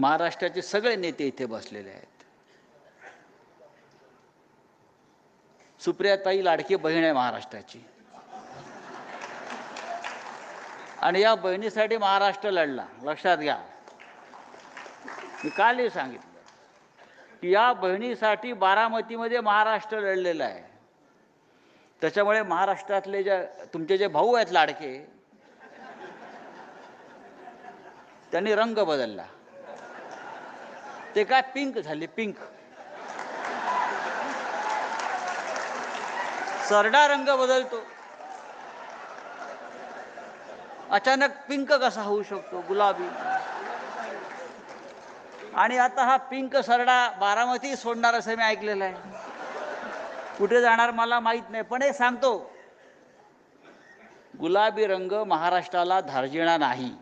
महाराष्ट्राचे सगळे नेते इथे बसलेले आहेत. सुप्रियाताई लाडकी बहीण आहे महाराष्ट्राची. आणि या बहिणीसाठी महाराष्ट्र लढला. लक्षात घ्या. मी कालही सांगितलं की या बहिणीसाठी बारामतीमध्ये महाराष्ट्र लढलेला आहे. त्याच्यामुळे महाराष्ट्रातले जे तुमचे जे भाऊ आहेत लाडके त्यांनी रंग बदलला. ते काय पिंक झाले पिंक सरडा रंग बदलतो. अचानक पिंक कसा होऊ शकतो? गुलाबी. आणि आता हा पिंक सरडा बारामती सोडणार असं मी ऐकलेलं आहे. कुठे जाणार मला माहीत नाही पण हे सांगतो. गुलाबी रंग महाराष्ट्राला धार्जिणा नाही.